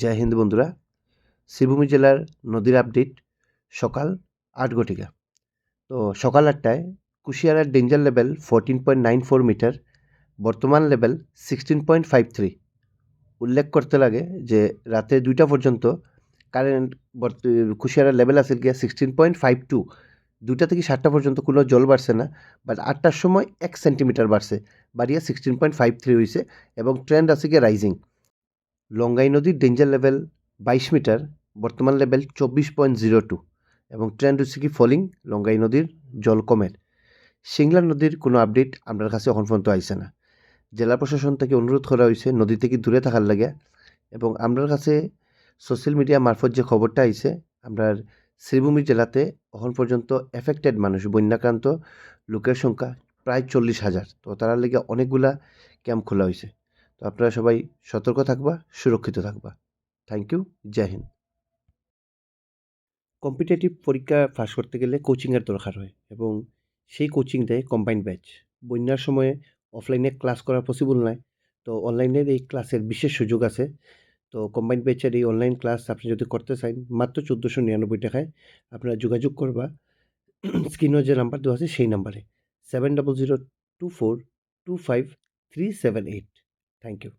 জয় হিন্দ বন্ধুরা। শ্রীভূমি জেলার নদীর আপডেট সকাল আট ঘটিকা। তো সকাল আটটায় কুশিয়ারার danger level fourteen point nine four meter বর্তমান level sixteen point five three উল্লেখ করতে লাগে যে রাতে দুইটা পর্যন্ত কারেন্ট বর্ত, কুশিয়ারার লেভেল আছে গিয়া সিক্সটিন পয়েন্ট ফাইভ টু দুইটা থেকে সাতটা পর্যন্ত কোনো জল বাড়ছে না বাট আটটার সময় এক সেন্টিমিটার বাড়ছে, বাড়িয়া সিক্সটিন পয়েন্ট ফাইভ থ্রি হয়েছে এবং ট্রেন্ড আছে গিয়ে রাইজিং লঙ্গাই নদীর ডেঞ্জার লেভেল বাইশ মিটার বর্তমান লেভেল চব্বিশ পয়েন্ট জিরো টু এবং ট্রেন হচ্ছে কি ফলিং লঙ্গাই নদীর জল কমের। সিংলা নদীর কোনো আপডেট আপনার কাছে এখন পর্যন্ত আইসে না। জেলা প্রশাসন থেকে অনুরোধ করা হয়েছে নদী থেকে দূরে থাকার লাগে এবং আপনার কাছে সোশ্যাল মিডিয়া মারফত যে খবরটা আইছে, আপনার শ্রীভূমি জেলাতে এখন পর্যন্ত এফেক্টেড মানুষ, বন্যাক্রান্ত লোকের সংখ্যা প্রায় চল্লিশ হাজার। তো তার লেগে অনেকগুলা ক্যাম্প খোলা হয়েছে। তো আপনারা সবাই সতর্ক থাকবা, সুরক্ষিত থাকবা। Thank you Jai Hind competitive পরীক্ষা পাস করতে গেলে কোচিংয়ের দরকার হয় এবং সেই কোচিং দেয় কম্বাইন ব্যাচ বন্যার সময়ে অফলাইনে ক্লাস করা পসিবল নয়। তো অনলাইনের এই ক্লাসের বিশেষ সুযোগ আছে। তো কম্বাইন ব্যাচের এই অনলাইন ক্লাস আপনি যদি করতে চান, মাত্র চোদ্দোশো নিরানব্বই টাকায় আপনারা যোগাযোগ করবা। স্ক্রিনে যে নাম্বার দেওয়া আছে সেই নাম্বারে seven double zero two four two five three seven eight thank you